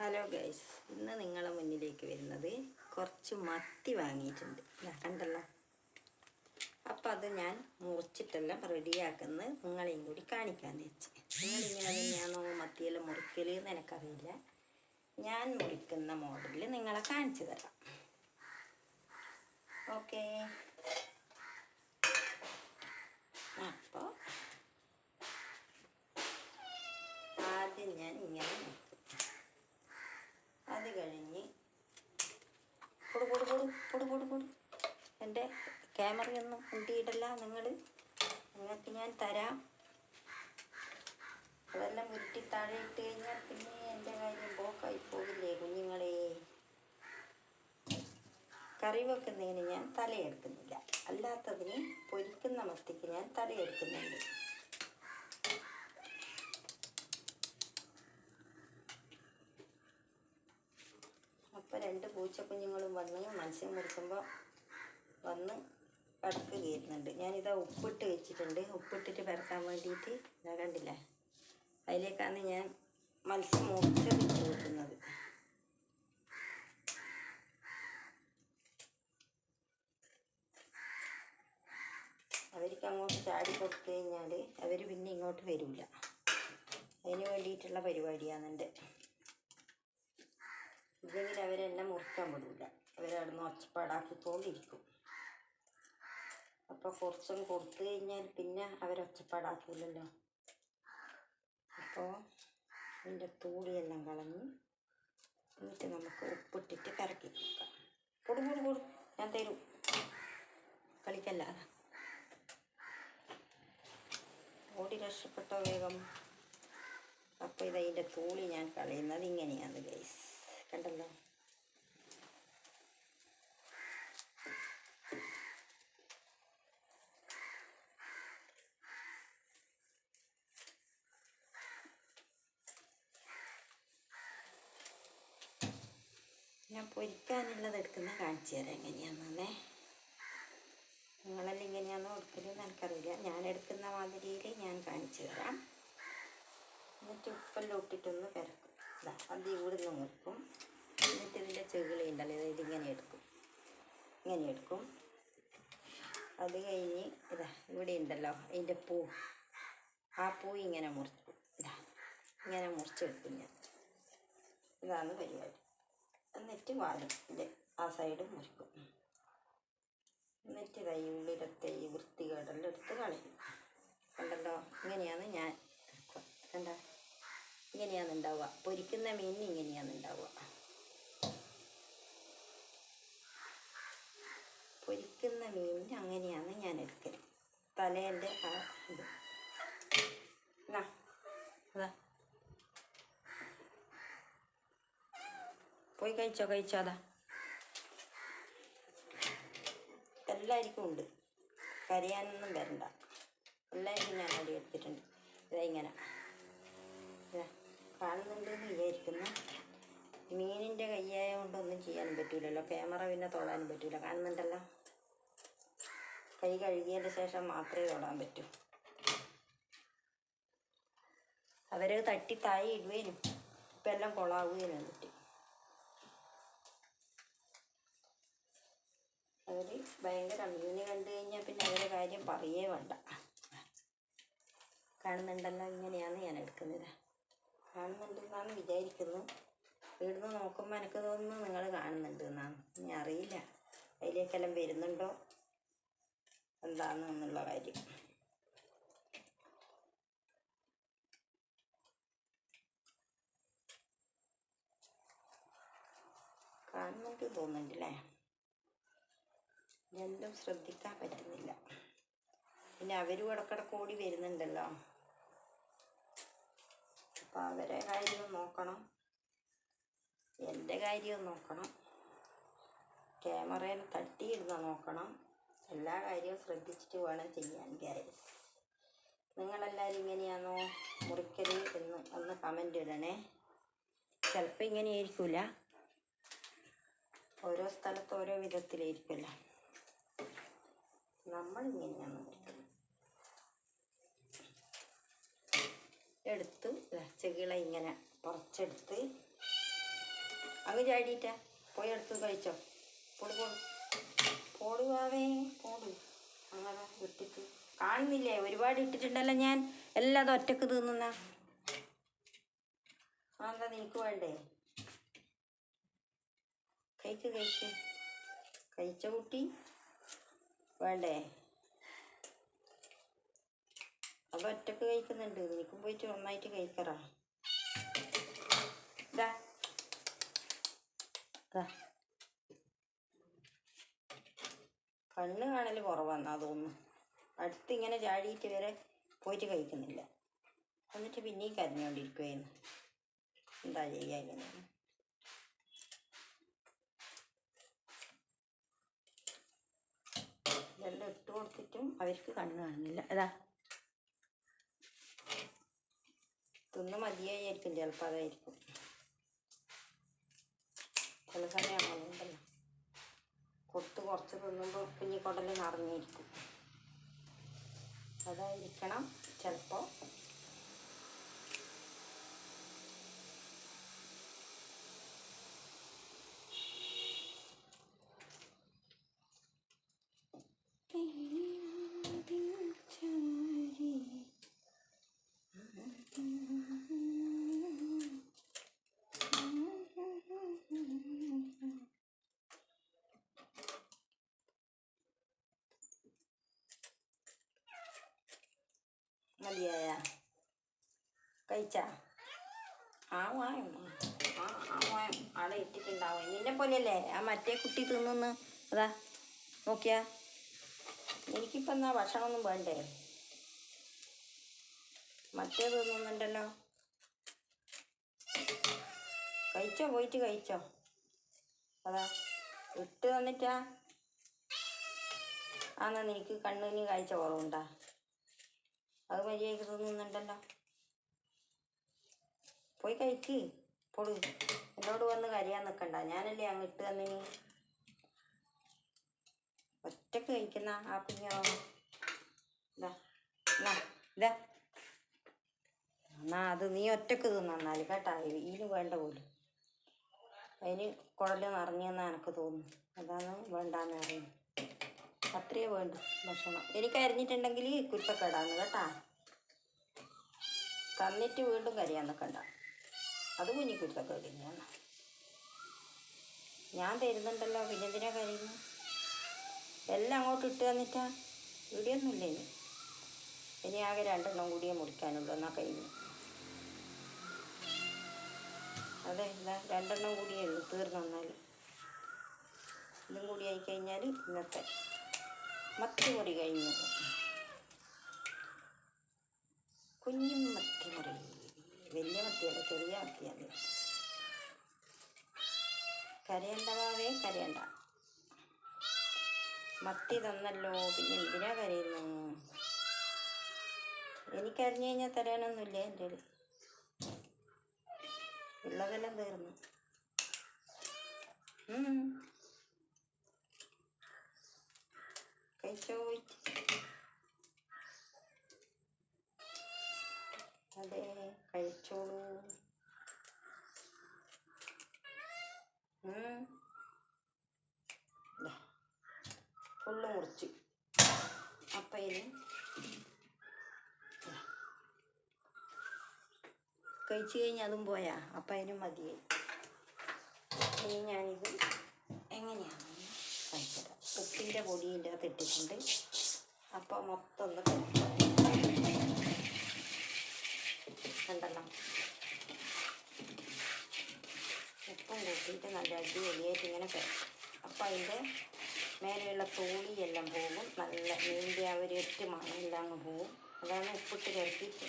Hello guys ഇന്ന് നിങ്ങളെ മുന്നിലേക്ക് വരുന്നത് കുറച്ച് മത്തി വാങ്ങിയിട്ടുണ്ട്. കണ്ടല്ലോ? അപ്പം അത് ഞാൻ മുറിച്ചിട്ടെല്ലാം റെഡിയാക്കുന്നത് നിങ്ങളെയും കൂടി കാണിക്കാൻ വെച്ച്. നിങ്ങളിങ്ങനെ തന്നെയാണോ മത്തിയെല്ലാം മുറിക്കൽ എന്ന് എനിക്കറിയില്ല. ഞാൻ മുറിക്കുന്ന മോഡലിൽ നിങ്ങളെ കാണിച്ചു തരാം. ഓക്കേ അപ്പോൾ ആദ്യം ഞാൻ ഇങ്ങനെ മുറിക്കും അത് കഴിഞ്ഞ് കൊടു കൊടു കൊടു കൊടു കൊടു കൊടു എന്റെ ക്യാമറയൊന്നും കൂട്ടിയിട്ടല്ല നിങ്ങൾ നിങ്ങൾക്ക് ഞാൻ തരാം. അതെല്ലാം ഉരുട്ടി താഴെ ഇട്ട് കഴിഞ്ഞാൽ പിന്നെ എന്റെ കാര്യം പോക്കായി പോകില്ലേ കുഞ്ഞുങ്ങളെ? കറി വെക്കുന്നതിന് ഞാൻ തലയെടുക്കുന്നില്ല. അല്ലാത്തതിന് പൊരിക്കുന്ന മത്തിക്ക് ഞാൻ തലയെടുക്കുന്നുണ്ട്. അപ്പോൾ രണ്ട് പൂച്ചക്കുഞ്ഞുങ്ങളും വന്ന് മത്സ്യം മുറിക്കുമ്പോൾ വന്ന് കടക്ക് കയറുന്നുണ്ട് ഞാനിതാ ഉപ്പിട്ട് വെച്ചിട്ടുണ്ട്. ഉപ്പിട്ടിട്ട് പരത്താൻ വേണ്ടിയിട്ട് ഇതാ കണ്ടില്ലേ? അതിലേക്കാണ് ഞാൻ മത്സ്യം മുറിച്ച് ഇട്ട് വെക്കുന്നത് അവർക്ക് അങ്ങോട്ട് ചാടി കൊടുത്തു കഴിഞ്ഞാൽ അവർ പിന്നെ ഇങ്ങോട്ട് വരില്ല അതിന് വേണ്ടിയിട്ടുള്ള പരിപാടിയാണെന്റെ ഇല്ലെങ്കിൽ അവരെന്നെ മുറിക്കാൻ വിടില്ല അവരവിടുന്ന് ഒച്ചപ്പാടാക്കിക്കൊണ്ടിരിക്കും. അപ്പോൾ കുറച്ചും കൊടുത്തു കഴിഞ്ഞാൽ പിന്നെ അവരൊച്ചപ്പാടാക്കില്ലല്ലോ അപ്പോൾ അതിന്റെ തൂടിയെല്ലാം കളഞ്ഞ് എന്നിട്ട് നമുക്ക് ഉപ്പിട്ടിട്ട് കറക്കി കൊടുക്കാം. കൊടു കൊടു കൊടു. ഞാൻ തരും. കളിക്കല്ല. ഓടി രക്ഷപ്പെട്ടോ വേഗം. അപ്പോൾ ഇതതിന്റെ തൂളി ഞാൻ കളയുന്നത് ഇങ്ങനെയാണ് ഗൈസ് കണ്ടല്ലോ? ഞാൻ പൊരിക്കാനുള്ളത് എടുക്കുന്ന കാണിച്ചു തരാം. എങ്ങനെയാണെന്നേ. നിങ്ങളെല്ലാം ഇങ്ങനെയാണെന്ന് കൊടുക്കലെന്ന് എനിക്കറിയില്ല ഞാൻ എടുക്കുന്ന മാതിരിയിൽ ഞാൻ കാണിച്ചു തരാം. എന്നിട്ട് ഉപ്പെല്ലാം ഇട്ടിട്ടൊന്ന് പെരക്കും. ഇതാ അത് ഇവിടുന്ന് നിൽക്കും എന്നിട്ട് ഇതിന്റെ ചെകിളി ഉണ്ടല്ലോ ഇത് ഇതിങ്ങനെ എടുക്കും. ഇങ്ങനെ എടുക്കും. അത് കഴിഞ്ഞ് ഇതാ ഇവിടെ ഉണ്ടല്ലോ അതിന്റെ പൂ. ആ പൂ ഇങ്ങനെ മുറിക്കും ഇതാ ഇങ്ങനെ മുറിച്ചെടുക്കും ഞാൻ. ഇതാണ് പരിപാടി. എന്നിട്ട് വാലും ആ സൈഡ് മുറിക്കും എന്നിട്ട് ഇതായി ഉള്ളിലത്തെ ഈ വൃത്തികേടെല്ലാം എടുത്ത് കളയും. കണ്ടല്ലോ? ഇങ്ങനെയാണ് ഞാൻ കണ്ട? ഇങ്ങനെയാണ് ഉണ്ടാവുക. പൊരിക്കുന്ന മീനിന് ഇങ്ങനെയാണ് ഉണ്ടാവുക. പൊരിക്കുന്ന മീനിന് അങ്ങനെയാണ് ഞാൻ എടുക്കൽ തലേന്റെ ആ ഇത് എന്നാ അതാ പോയി കഴിച്ചോ കഴിച്ചാതാ. എല്ലാവർക്കും ഉണ്ട്. കരയാനൊന്നും വരണ്ട. എല്ലാവർക്കും ഞാൻ അടി എടുത്തിട്ടുണ്ട്. ഇതാ ഇങ്ങനെ. കാണുന്നുണ്ടെന്ന് വിചാരിക്കുന്നു. മീനിന്റെ കയ്യായ കൊണ്ടൊന്നും ചെയ്യാനും പറ്റൂലല്ലോ. ക്യാമറ പിന്നെ തൊടാനും പറ്റൂല. കാണുന്നുണ്ടല്ലോ. കൈ കഴുകിയതിന് ശേഷം മാത്രമേ തൊടാൻ പറ്റൂ. അവരത് തട്ടി താഴെ ഇടുവേനും ഇപ്പം എല്ലാം കൊളാവുകയും പറ്റും അവർ ഭയങ്കര മീന് കണ്ടു കഴിഞ്ഞാൽ പിന്നെ അവരെ കാര്യം പറയേ വേണ്ട. കാണുന്നുണ്ടല്ലോ ഇങ്ങനെയാണ് ഞാൻ എടുക്കുന്നത്. കാണുന്നുണ്ടെന്നാണ് വിചാരിക്കുന്നു ഇവിടുന്ന് നോക്കുമ്പോൾ എനിക്ക് തോന്നുന്നു നിങ്ങൾ കാണുന്നുണ്ട് എന്നാണ് ഇനി അറിയില്ല. അതിലേക്കെല്ലാം വരുന്നുണ്ടോ? എന്താണെന്ന് എന്നുള്ള കാര്യം. കാണുന്നുണ്ട് തോന്നുന്നുണ്ടല്ലേ? രണ്ടും ശ്രദ്ധിക്കാൻ പറ്റുന്നില്ല. പിന്നെ അവരും ഇടക്കിടക്ക് ഓടി വരുന്നുണ്ടല്ലോ. അപ്പം അവരെ കാര്യവും നോക്കണം. എന്റെ കാര്യവും നോക്കണം. ക്യാമറയിൽ തട്ടിയിരുന്ന് നോക്കണം. എല്ലാ കാര്യവും ശ്രദ്ധിച്ചിട്ട് വേണം ചെയ്യാൻ ഗ്യാസ് നിങ്ങളെല്ലാവരും ഇങ്ങനെയാണോ മുറിക്കൽ എന്ന് ഒന്ന് കമന്റ് ഇടണേ. ചിലപ്പോൾ ഇങ്ങനെയായിരിക്കില്ല ഓരോ സ്ഥലത്ത് ഓരോ വിധത്തിലായിരിക്കുമല്ലോ. നമ്മൾ ഇങ്ങനെയാണ് മുറിക്കുന്നത് എടുത്ത് ചെകിള ഇങ്ങനെ പറിച്ചെടുത്ത് അങ്ങ് ചാടിയിട്ട. പോയി എടുത്ത് കഴിച്ചോ. പോട് പോട്. പോടുവാവേ പോട്. അങ്ങനെ ഇട്ടിട്ട്. കാണുന്നില്ലേ? ഒരുപാട് ഇട്ടിട്ടുണ്ടല്ലോ ഞാൻ. എല്ലാം അത് ഒറ്റയ്ക്ക് തിന്നുന്ന. അതെന്താ നിനക്ക് വേണ്ടേ? കഴിക്ക് കഴിക്ക്. കഴിച്ച കുട്ടി? വേണ്ടേ? അത് ഒറ്റയ്ക്ക് കഴിക്കുന്നുണ്ട്. എനിക്കും പോയിട്ട് നന്നായിട്ട് കഴിക്കറാ കണ്ണ് കാണൽ കുറവാന്നാ തോന്നുന്നു. അടുത്ത് ഇങ്ങനെ ചാടിയിട്ട് വരെ പോയിട്ട് കഴിക്കുന്നില്ല. എന്നിട്ട് പിന്നെയും കരഞ്ഞുകൊണ്ടിരിക്കുകയായിരുന്നു എന്താ ചെയ്യുക ഇങ്ങനെ? അവർക്ക് കണ്ണ് കാണുന്നില്ല. അതാ തിന്ന് മതിയായിരിക്കും ചിലപ്പോൾ അതായിരിക്കും ചില സമയമാകുന്നുണ്ടല്ലോ കൊടുത്ത് കുറച്ച് തിന്നുമ്പോൾ കുഞ്ഞിക്കൊടൽ നിറഞ്ഞിരിക്കും. അതായിരിക്കണം ചിലപ്പോൾ മതിയായ കഴിച്ചാ? ആ വായും ആ ആ വായും ആടെ ഇട്ടിട്ടുണ്ടാവും നിന്നെ പോലെയല്ലേ? ആ മറ്റേ കുട്ടി തിന്നു അതാ നോക്കിയാ. എനിക്കിപ്പോൾ എന്നാ ഭക്ഷണമൊന്നും വേണ്ടേ? മറ്റേ തിന്നുന്നുണ്ടല്ലോ. കഴിച്ചോ? പോയിട്ട് കഴിച്ചോ? അതാ ഇട്ട് തന്നിട്ടാ. ആന്നാ നിനക്ക് കണ്ണിന് കാഴ്ച കുറവുണ്ടാ. അത് മര്യാദയ്ക്ക് തിന്നുന്നുണ്ടല്ലോ പോയി കഴിക്ക്. പൊടു എന്നോട് വന്ന് കരയാൻ നിൽക്കണ്ട ഞാനല്ലേ അങ്ങ് ഇട്ട് തന്നിനി. ഒറ്റയ്ക്ക് കഴിക്കുന്ന ആ കുഞ്ഞോ എന്നാ അത് നീ ഒറ്റയ്ക്ക് തിന്നാൽ കേട്ടാ. ഇതിന് വേണ്ട പോലും. അതിന് കുടൽ നിറഞ്ഞെന്നാ എനിക്ക് തോന്നുന്നു. അതാണ് വേണ്ടാന്ന് പറയുന്നത്. അത്രയേ വേണ്ടു ഭക്ഷണം. എനിക്ക് അരിഞ്ഞിട്ടുണ്ടെങ്കിൽ കുരുത്തക്കേടാന്ന് കേട്ടാ. തന്നിട്ട് വീണ്ടും കരിയാൻ നിൽക്കണ്ട അത് കുഞ്ഞി കുരുത്തക്കേട് തന്നെയാണ്. ഞാൻ തരുന്നുണ്ടല്ലോ പിന്നെ എന്തിനാ കരയുന്നു? എല്ലാം അങ്ങോട്ട് ഇട്ട് തന്നിട്ടാ? ഇവിടെയൊന്നുമില്ല ഇനി. ഇനി ആകെ രണ്ടെണ്ണം കൂടിയേ മുറിക്കാനുള്ളൂ എന്നാ കഴിഞ്ഞു. അതെ ഇതാ രണ്ടെണ്ണം കൂടിയേ ഉള്ളൂ തീർന്നു വന്നാൽ ഇതും കൂടി ആയിക്കഴിഞ്ഞാൽ ഇന്നത്തെ മത്തി മുറി കഴിഞ്ഞു. കുഞ്ഞു മത്തി മുറി വലിയ മത്തിയല്ല ചെറിയ മത്തിയാണ്. കരയണ്ട വാവേ കരയണ്ട. മത്തി തന്നല്ലോ പിന്നെ എന്തിനാ കരയുന്നു? എനിക്കറിഞ്ഞു കഴിഞ്ഞാൽ തരാനൊന്നുമില്ല എന്റെ ഉള്ളതെല്ലാം തീർന്നു. ഉം. കഴിച്ചോ പോയിട്ട് അതെ കഴിച്ചോളൂ ഫുള്ള് മുറിച്ച് അപ്പം ഇനി. കഴിച്ചു കഴിഞ്ഞാൽ അതും പോയാ അപ്പം അതിനും മതിയായി ഇനി ഞാനിത് എങ്ങനെയാണ് ഉപ്പിന്റെ പൊടിന്റെ അകത്ത് ഇട്ടിട്ടുണ്ട്. അപ്പോൾ മൊത്തം ഒന്ന് കഴിക്കാം കണ്ടല്ലോ. ഉപ്പും കൂട്ടിയിട്ട് നല്ല അടിപൊളിയായിട്ട് ഇങ്ങനെ കഴിക്കും അപ്പം അതിന്റെ മേലെയുള്ള തോളിയെല്ലാം പോകും. നല്ല മീന്റെ ആ ഒരു എട്ട് മണമെല്ലാം അങ്ങ് പോകും. അതാണ് ഉപ്പിട്ട് കിടക്കിയിട്ട്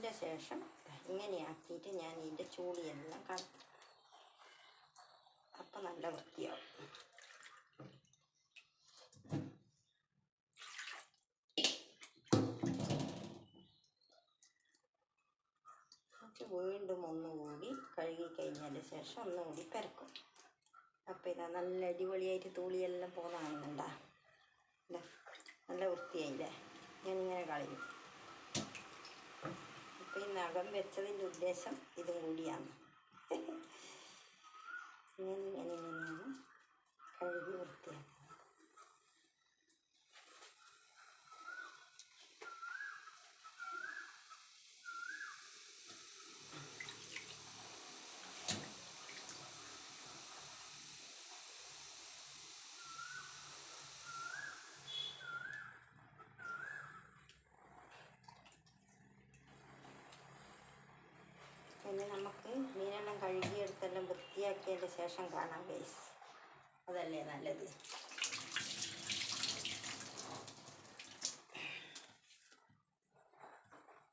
അതിന്റെ ശേഷം ഇങ്ങനെയാക്കിയിട്ട് ഞാൻ ഇതിന്റെ ചൂളിയെല്ലാം കളക്കും അപ്പം നല്ല വൃത്തിയാവും. വീണ്ടും ഒന്നുകൂടി കഴുകി കഴിഞ്ഞതിന് ശേഷം ഒന്നുകൂടി പെരക്കും. അപ്പം ഇതാ നല്ല അടിപൊളിയായിട്ട് തൂളിയെല്ലാം പോകുന്നതാണെന്നുണ്ടാ? നല്ല വൃത്തിയായില്ലേ? ഞാനിങ്ങനെ കളയും. ഈ നഖം വെച്ചതിന്റെ ഉദ്ദേശം ഇതും കൂടിയാണ് ഇങ്ങനെ ഇങ്ങനെ ഇങ്ങനെയാണ് കഴുകി വൃത്തിയാക്കുന്നത് പിന്നെ നമുക്ക് മീനെല്ലാം കഴുകിയെടുത്തെല്ലാം വൃത്തിയാക്കിയതിന്റെ ശേഷം കാണാം ഗൈസ് അതല്ലേ നല്ലത്.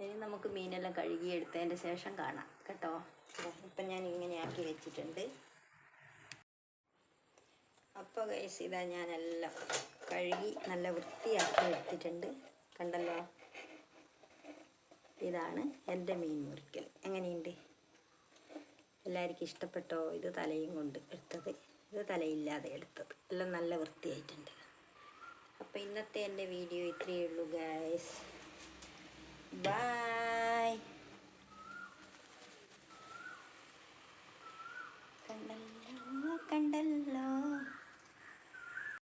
ഇനി നമുക്ക് മീനെല്ലാം കഴുകി കഴുകിയെടുത്തതിന്റെ ശേഷം കാണാം കേട്ടോ. ഇപ്പം ഞാൻ ഇങ്ങനെയാക്കി വെച്ചിട്ടുണ്ട്. അപ്പോൾ ഗൈസ് ഇതാ ഞാനെല്ലാം കഴുകി നല്ല വൃത്തിയാക്കി എടുത്തിട്ടുണ്ട്. കണ്ടല്ലോ? ഇതാണ് എന്റെ മീൻ മുറിക്കൽ. എങ്ങനെയുണ്ട്? എല്ലാവർക്കും ഇഷ്ടപ്പെട്ടോ? ഇത് തലയും കൊണ്ട് എടുത്തത്. ഇത് തലയില്ലാതെ എടുത്തത്. എല്ലാം നല്ല വൃത്തിയായിട്ടുണ്ട്. അപ്പോൾ ഇന്നത്തെ എന്റെ വീഡിയോ ഇത്രയേ ഉള്ളൂ ഗായ്സ് ബൈ